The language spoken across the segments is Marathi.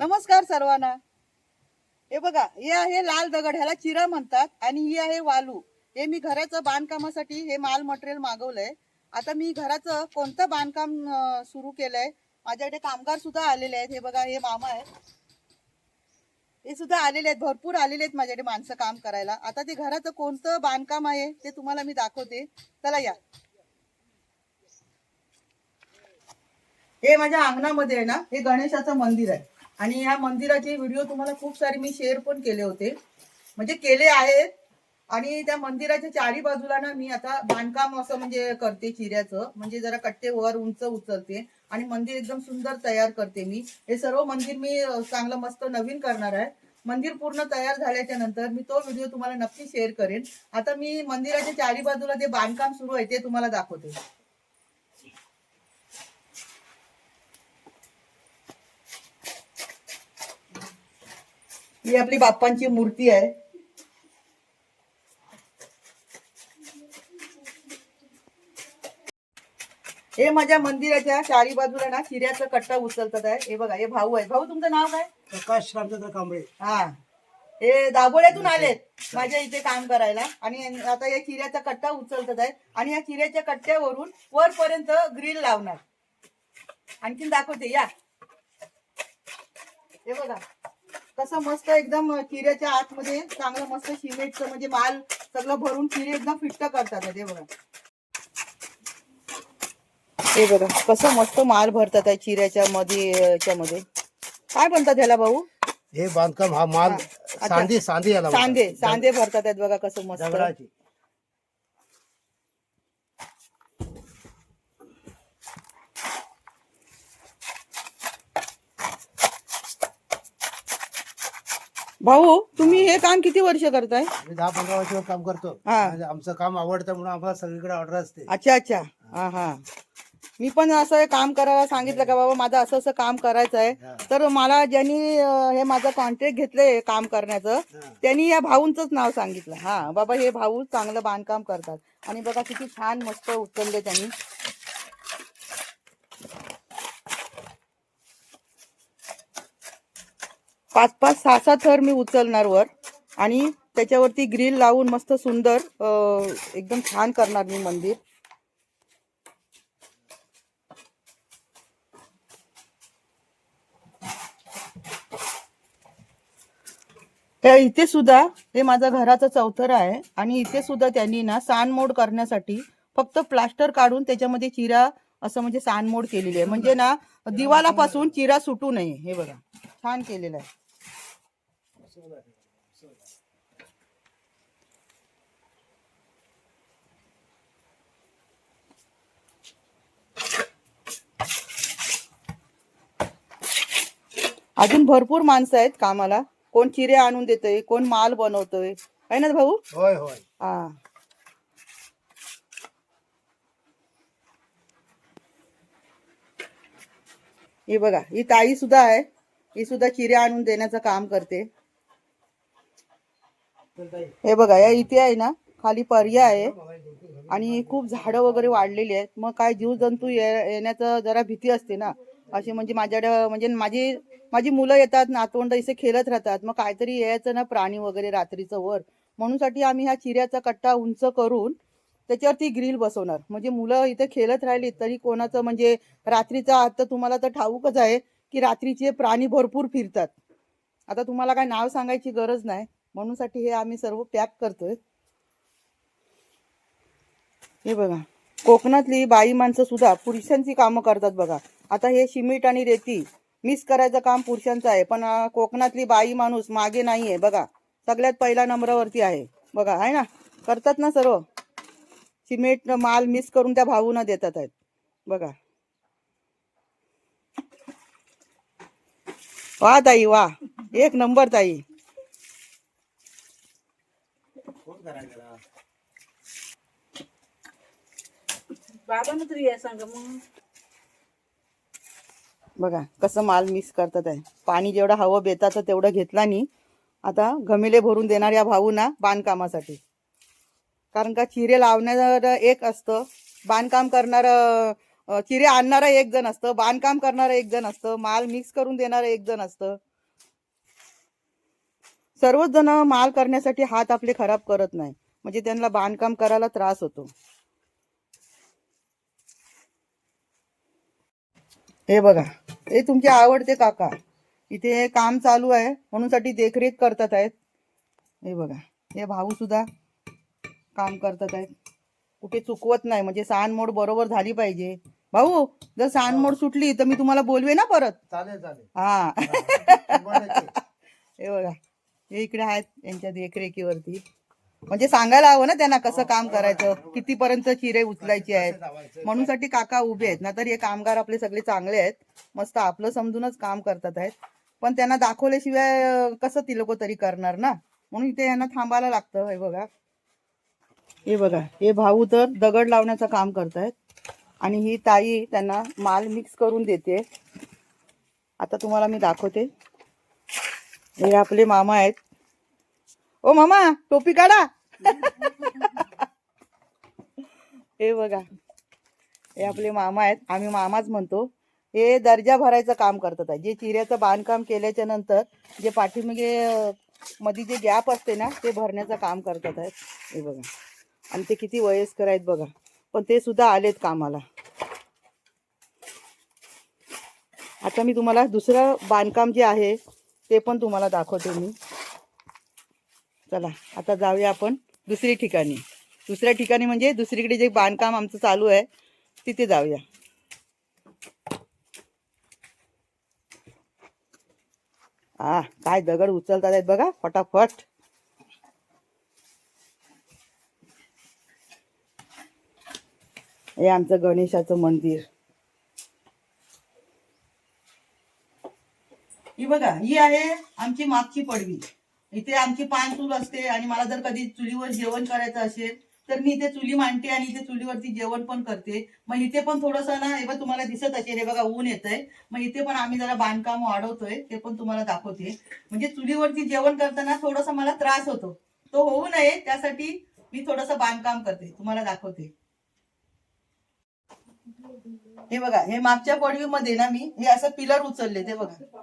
नमस्कार सर्वांना. हे बघा हे आहे लाल दगड ह्याला चिरा म्हणतात आणि ही आहे वालू. हे मी घराचं बांधकामासाठी हे माल मटेरियल मागवलंय. आता मी घराचं कोणतं बांधकाम सुरू केलंय? माझ्याकडे कामगार सुद्धा आलेले आहेत. हे बघा हे मामा आहेत. हे सुद्धा आलेले आहेत भरपूर आलेले आहेत माझ्याकडे माणसं काम करायला. आता ते घराचं कोणतं बांधकाम आहे ते तुम्हाला मी दाखवते. चला या. हे माझ्या अंगणामध्ये आहे ना हे गणेशाचं मंदिर आहे. आणि ह्या मंदिराचे व्हिडिओ तुम्हाला खूप सारे मी शेअर पण केले होते. म्हणजे केले आहेत. आणि त्या मंदिराच्या चारी बाजूला ना मी आता बांधकाम असं म्हणजे करते चिऱ्याचं. म्हणजे जरा कट्टे वर उंच उचलते. आणि मंदिर एकदम सुंदर तयार करते मी. हे सर्व मंदिर मी चांगलं मस्त नवीन करणार आहे. मंदिर पूर्ण तयार झाल्याच्यानंतर मी तो व्हिडिओ तुम्हाला नक्की शेअर करेन. आता मी मंदिराच्या चारी बाजूला जे बांधकाम सुरू आहे ते तुम्हाला दाखवते. ही आपली बाप्पांची मूर्ती आहे. हे माझ्या मंदिराच्या चारी बाजूला ना चिऱ्याचा कट्टा उचलतात आहे. हे बघा हे भाऊ आहे. भाऊ तुमचं नाव काय? प्रकाश रामचंद्र कांबळे. हा. हे दाभोळ्यातून आलेत माझ्या इथे काम करायला. आणि आता या चिऱ्याचा कट्टा उचलतात आहे. आणि या चिऱ्याच्या कट्ट्यावरून वरपर्यंत ग्रिल लावणार. आणखीन दाखवते या. हे बघा. कसं मस्त एकदम चिऱ्याच्या आतमध्ये चांगलं मस्त सिमेंटचं म्हणजे माल सगळं भरून चिरे एकदम फिट्ट करतात हे बघा. हे बघा कसं मस्त माल भरतात आहे चिऱ्याच्या मध्ये याच्या मध्ये काय म्हणतात ह्याला भाऊ? हे बांधकाम हा माल. सांदी सांदी याला. सांदे सांदे भरतात आहेत बघा कसं मस्त. भाऊ तुम्ही हे काम किती वर्ष करताय? मी दहा पंधरा वर्ष काम करतो. हा. आणि आमचं काम आवडतं म्हणून आम्हाला सगळीकडे ऑर्डर असते. अच्छा अच्छा. हा हा. मी पण असं हे काम करायला सांगितलं का बाबा माझं असं असं काम करायचं आहे. तर मला ज्यांनी अं, हे माझं कॉन्ट्रॅक्ट घेतलंय काम करण्याचं हा. त्यांनी या भाऊंचंच नाव सांगितलं. हा बाबा हे भाऊ चांगलं बांधकाम करतात. आणि बघा किती छान मस्त उचलले त्यांनी पाच पाच सहा सहा थर मी उचलणार वर. आणि त्याच्यावरती ग्रिल लावून मस्त सुंदर एकदम छान करणार मी मंदिर. इथे सुद्धा हे माझा घराचं चौथर आहे. आणि इथे सुद्धा त्यांनी ना सानमोड करण्यासाठी फक्त प्लास्टर काढून त्याच्यामध्ये चिरा असं म्हणजे सानमोड केलेली आहे. म्हणजे ना दिवालापासून चिरा सुटू नये हे बघा. छान केलेलं आहे. अजून भरपूर माणसं आहेत कामाला. कोण चिरे आणून देतोय कोण माल बनवतोय. आहे ना भाऊ? होय होय. हा. ही बघा ही ताई सुद्धा आहे. ही सुद्धा चिरे आणून देण्याचं काम करते. हे बघा या इथे आहे ना खाली पर्याय आहे. आणि खूप झाडं वगैरे वाढलेली आहेत. मग काय जीवजंतू येण्याचं जरा भीती असते ना. अशी म्हणजे माझ्याकडं म्हणजे माझी माझी मुलं येतात नातवंड इथे खेळत राहतात. मग काहीतरी यायचं ना प्राणी वगैरे रात्रीचं वर. म्हणूनसाठी आम्ही ह्या चिऱ्याचा कट्टा उंच करून त्याच्यावरती ग्रिल बसवणार. म्हणजे मुलं इथे खेळत राहिली तरी कोणाचं म्हणजे रात्रीचा आता तुम्हाला तर ठाऊकच आहे की रात्रीचे प्राणी भरपूर फिरतात. आता तुम्हाला काय नाव सांगायची गरज नाही. म्हणूनसाठी हे आम्ही सर्व पॅक करतोय. हे बघा कोकणातली बाई माणसं सुद्धा पुरुषांची कामं करतात बघा. आता हे शिमीट आणि रेती मिस करायचं काम पुरुषांचं आहे पण कोकणातली बाई माणूस मागे नाही आहे बघा. सगळ्यात पहिल्या नंबरावरती आहे. बघा आहे ना? करतात ना सर्व. सिमेंट माल मिस करून त्या भाऊना देतात आहेत. बघा. वा ताई वा. एक नंबर ताई. बाबांना तरी या सांगा मग. बघा कसं माल मिक्स करतात आहे. पाणी जेवढं हवं बेताचं तेवढं घेतला नाही आता घमेले भरून देणार या भाऊना बांधकामासाठी. कारण का चिरे लावणार एक असतं बांधकाम करणार चिरे आणणारा एक जण असतं बांधकाम करणारं एक जण असतं माल मिक्स करून देणारं एक जण असतं. सर्वच जण माल करण्यासाठी हात आपले खराब करत नाही. म्हणजे त्यांना बांधकाम करायला त्रास होतो. हे बघा. हे तुमचे आवडते काका. इथे काम चालू आहे. म्हणून साठी देखरेख करतात आहेत. हे बघा. हे भाऊ सुद्धा काम करतात आहेत. कुठे चुकवत नाही. म्हणजे मोड बरोबर झाली पाहिजे. भाऊ जर सांडमोड सुटली तर मी तुम्हाला बोलवे ना परत? चालेल चालेल. हा. हे बघा. हे इकडे आहेत यांच्या देखरेखीवरती. म्हणजे सांगायला हवं ना त्यांना कसं काम करायचं कितीपर्यंत चिरे उचलायची आहेत. म्हणून साठी काका उभे आहेत. ना तर हे कामगार आपले सगळे चांगले आहेत. मस्त आपलं समजूनच काम करतात आहेत. पण त्यांना दाखवल्याशिवाय कसं ती लोक तरी करणार ना? म्हणून इथे यांना थांबायला लागतं हे बघा. हे बघा हे भाऊ तर दगड लावण्याचं काम करतायत आणि ही ताई त्यांना माल मिक्स करून देते. आता तुम्हाला मी दाखवते. हे आपले मामा आहेत. ओ मामा टोपी काढा. हे बघा. हे आपले मामा आहेत. आम्ही मामाच म्हणतो. हे दर्जा भरायचं काम करतात जे चिऱ्याचं बांधकाम केल्याच्यानंतर जे पाठीमागे म्हणजे, मध्ये जे गॅप असते ना ते भरण्याचं काम करतात आहेत हे बघा. आणि ते किती वयस्कर आहेत बघा. पण ते सुद्धा आलेत कामाला. आता मी तुम्हाला दुसरं बांधकाम जे आहे ते पण तुम्हाला दाखवते मी. चला आता जाऊया आपण दुसरी ठिकाणी. दुसऱ्या ठिकाणी म्हणजे दुसरीकडे जे बांधकाम आमचं चालू आहे तिथे जाऊया. आ काय दगड उचलतात आहेत बघा फटाफट. हे आमचं गणेशाचं मंदिर. बघा ही आहे आमची मागची पडवी. इथे आमची पान चूल असते आणि मला जर कधी चुलीवर जेवण करायचं असेल तर मी इथे चुली मांडते आणि इथे चुलीवरती जेवण पण करते. मग इथे पण थोडंसं ना हे बघ तुम्हाला दिसत असेल हे बघा ऊन येत आहे मग इथे पण आम्ही जरा बांधकाम वाढवतोय ते पण तुम्हाला दाखवते. म्हणजे चुलीवरती जेवण करताना थोडासा मला त्रास होतो. तो होऊ नये त्यासाठी मी थोडंसं बांधकाम करते तुम्हाला दाखवते. हे बघा हे मागच्या पडवीमध्ये ना मी हे असं पिलर उचलले ते बघा.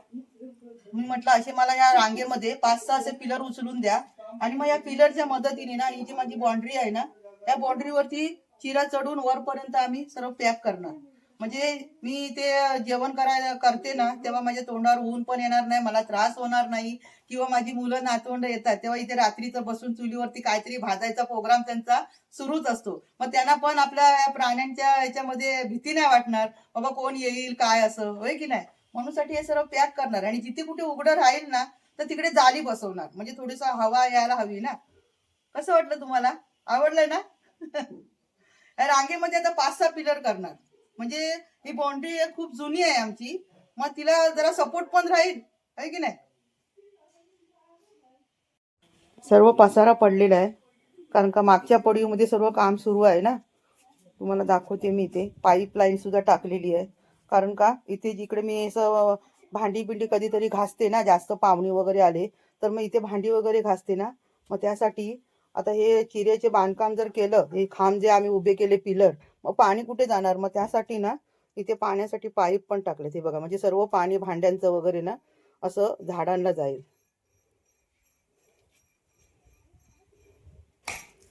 मी म्हटलं असे मला या रांगेमध्ये पाच सहा असे पिलर उचलून द्या. आणि मग या पिलरच्या मदतीने ना ही जी माझी बाउंड्री आहे ना त्या बाउंड्रीवरती चिरा चढून वरपर्यंत आम्ही सर्व पॅक करणार. म्हणजे मी ते जेवण करायला करते ना तेव्हा माझ्या तोंडावर ऊन पण येणार नाही मला त्रास होणार नाही. किंवा माझी मुलं नातवंड येतात तेव्हा इथे रात्रीचं बसून चुलीवरती काहीतरी भाजायचा प्रोग्राम त्यांचा सुरूच असतो. मग त्यांना पण आपल्या प्राण्यांच्या याच्यामध्ये भीती नाही वाटणार बाबा कोण येईल काय असं होय की नाही? म्हणून साठी हे सर्व पॅक करणार. आणि जिथे कुठे उघडं राहील ना तर तिकडे जाली बसवणार. म्हणजे थोडीस हवा यायला हवी ना. कसं वाटलं तुम्हाला? आवडलंय ना? या रांगेमध्ये आता पाच सहा पिलर करणार. म्हणजे ही बाउंड्री खूप जुनी आहे आमची. मग तिला जरा सपोर्ट पण राहील. आहे की नाही? सर्व पसारा पडलेला आहे. कारण का मागच्या पडीमध्ये सर्व काम सुरू आहे ना? तुम्हाला दाखवते मी इथे पाईपलाईन सुद्धा टाकलेली आहे. कारण का इथे जिकडे मी असं भांडी बिंडी कधीतरी घासते ना जास्त पाहुणे वगैरे आले तर मग इथे भांडी वगैरे घासते ना. मग त्यासाठी आता हे चिऱ्याचे बांधकाम जर केलं हे खांब जे आम्ही उभे केले पिलर मग पाणी कुठे जाणार? मग त्यासाठी ना इथे पाण्यासाठी पाईप पण टाकले ते बघा. म्हणजे सर्व पाणी भांड्यांचं वगैरे ना असं झाडांना जाईल.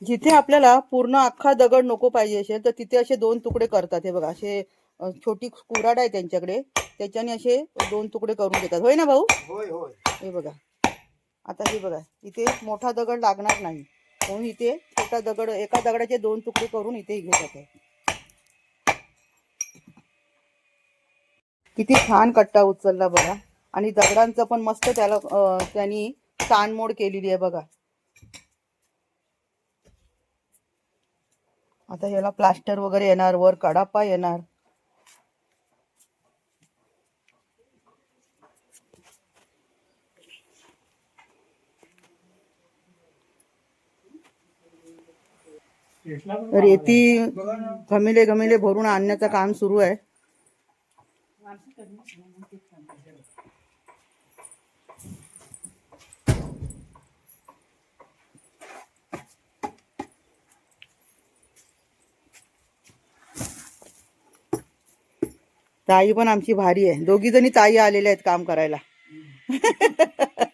जिथे आपल्याला पूर्ण अख्खा दगड नको पाहिजे असेल तर तिथे असे दोन तुकडे करतात हे बघा. असे छोटी कुराड आहे त्यांच्याकडे. त्याच्याने असे दोन तुकडे करून घेतात. होय ना भाऊ? होय होय. हे बघा. आता हे बघा. इथे मोठा दगड लागणार नाही. म्हणून इथे छोटा दगड एका दगडाचे दोन तुकडे करून इथे घेतात किती छान कट्टा उचलला बघा. आणि दगडांचं पण मस्त त्याला त्यांनी चांदमोड केलेली आहे बघा. आता ह्याला प्लास्टर वगैरे येणार वर कडापा येणार. रेती घमिले घमिले भरून आणण्याचं काम सुरू आहे. ताई पण आमची भारी आहे. दोघी जणी ताई आलेल्या आहेत काम करायला.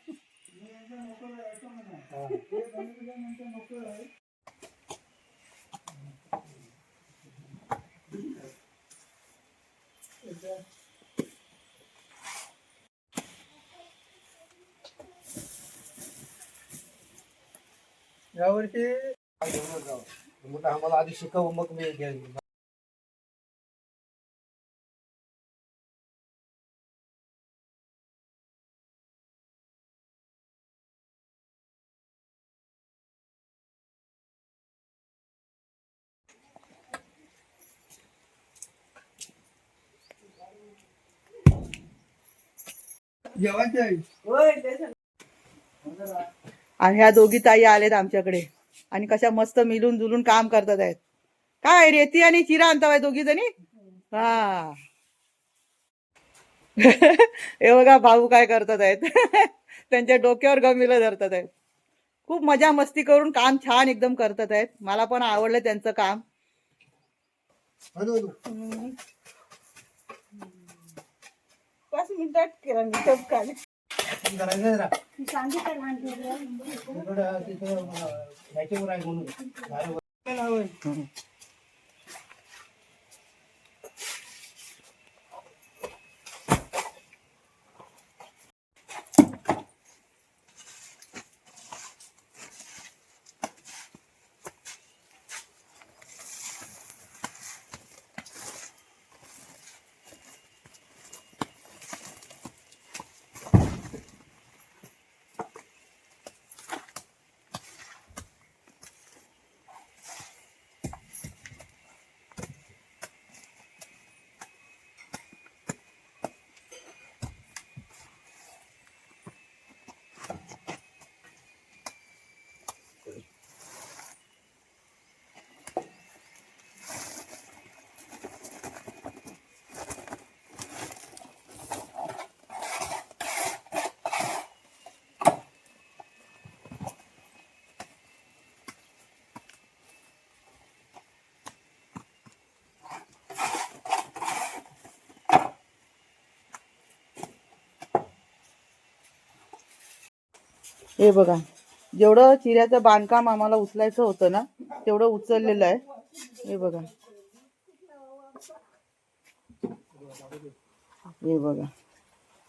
यावर्षी घेऊनच जाऊ म्हटलं आम्हाला आधी शिकव मग मी घेईन आणि ह्या दोघी ताई आलेत आमच्याकडे. आणि कशा मस्त मिलून जुलून काम करतात आहेत. काय रेती आणि चिरा आणता दोघी जणी? हा. हे बघा भाऊ काय करतात आहेत. त्यांच्या डोक्यावर गमिलं धरतात आहेत. खूप मजा मस्ती करून काम छान एकदम करतात आहेत. मला पण आवडलं त्यांचं काम. अनु, अनु. पाच मिनिटात काल करायचं आहे जरा. तिकडं तिथं म्हणून. हे बघा जेवढं चिऱ्याचं बांधकाम आम्हाला उचलायचं होतं ना तेवढं उचललेलं आहे. हे बघा. हे बघा.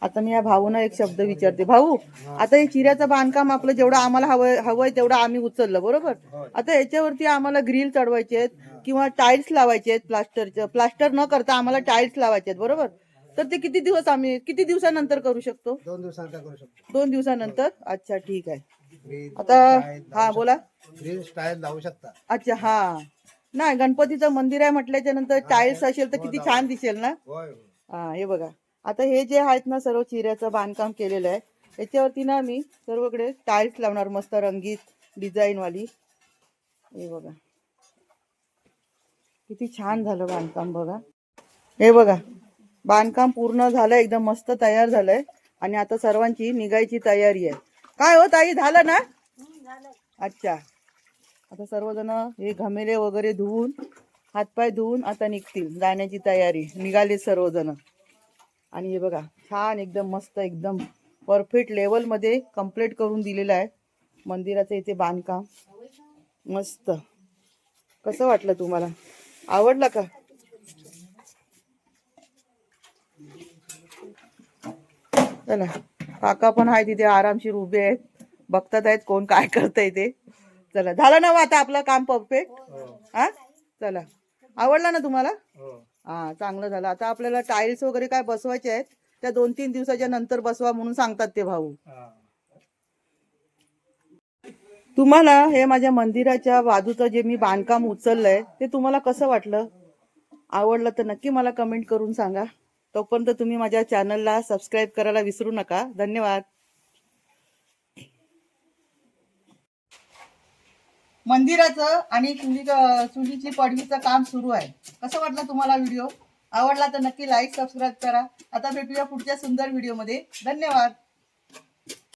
आता मी या भाऊना एक शब्द विचारते. भाऊ आता हे चिऱ्याचं बांधकाम आपलं जेवढं आम्हाला हवं हवंय तेवढं आम्ही उचललं बरोबर? आता याच्यावरती आम्हाला ग्रिल चढवायचे आहेत किंवा टाईल्स लावायचे आहेत प्लास्टरचं. प्लास्टर न करता आम्हाला टाईल्स लावायचे आहेत बरोबर? तर ते किती दिवस आम्ही किती दिवसानंतर करू शकतो? दोन दिवसांचा करू शकतो. दोन दिवसानंतर? अच्छा ठीक आहे. आता हा बोला. लावू शकता. अच्छा हा. नाही गणपतीचं मंदिर आहे म्हटल्याच्या नंतर टाईल्स असेल तर किती छान दिसेल ना? होय होय. हा हे बघा. आता हे जे आहेत ना सर्व चिऱ्याचं बांधकाम केलेलं आहे. याच्यावरती ना मी सर्वकडे टाईल्स लावणार मस्त रंगीत डिझाईन वाली हे बघा. किती छान झालं बांधकाम बघा. हे बघा. बांधकाम पूर्ण झालं एकदम मस्त तयार झालंय. आणि आता सर्वांची निघायची तयारी आहे. काय हो ताई झालं ना? अच्छा. आता सर्वजण हे घमेले वगैरे धुवून हातपाय धुवून आता निघतील जाण्याची तयारी. निघाले सर्वजण. आणि हे बघा छान एकदम मस्त एकदम परफेक्ट लेवलमध्ये कंप्लीट करून दिलेलं आहे मंदिराचं इथे बांधकाम. मस्त. कसं वाटलं तुम्हाला? आवडलं का? चला. काका पण आहे तिथे आरामशीर उभे आहेत. बघतात आहेत कोण काय करतंय ते. चला. झालं ना मग आता आपलं काम परफेक्ट हो. हा? चला. आवडला ना तुम्हाला? हो. हा चांगलं झालं. आता आपल्याला टाईल्स वगैरे काय बसवायचे आहेत त्या दोन तीन दिवसाच्या नंतर बसवा म्हणून सांगतात ते भाऊ. हा. तुम्हाला हे माझ्या मंदिराच्या बाजूचं जे मी बांधकाम उचललंय ते तुम्हाला कसं वाटलं? आवडलं तर नक्की मला कमेंट करून सांगा. तोपर्यंत तुम्ही माझ्या चॅनलला सबस्क्राईब करायला विसरू नका. धन्यवाद. मंदिराचं आणि चुली चुलीची पडवीचं काम सुरू आहे. कसं वाटलं तुम्हाला व्हिडिओ? आवडला तर नक्की लाईक सबस्क्राईब करा. आता भेटूया पुढच्या सुंदर व्हिडिओमध्ये. धन्यवाद.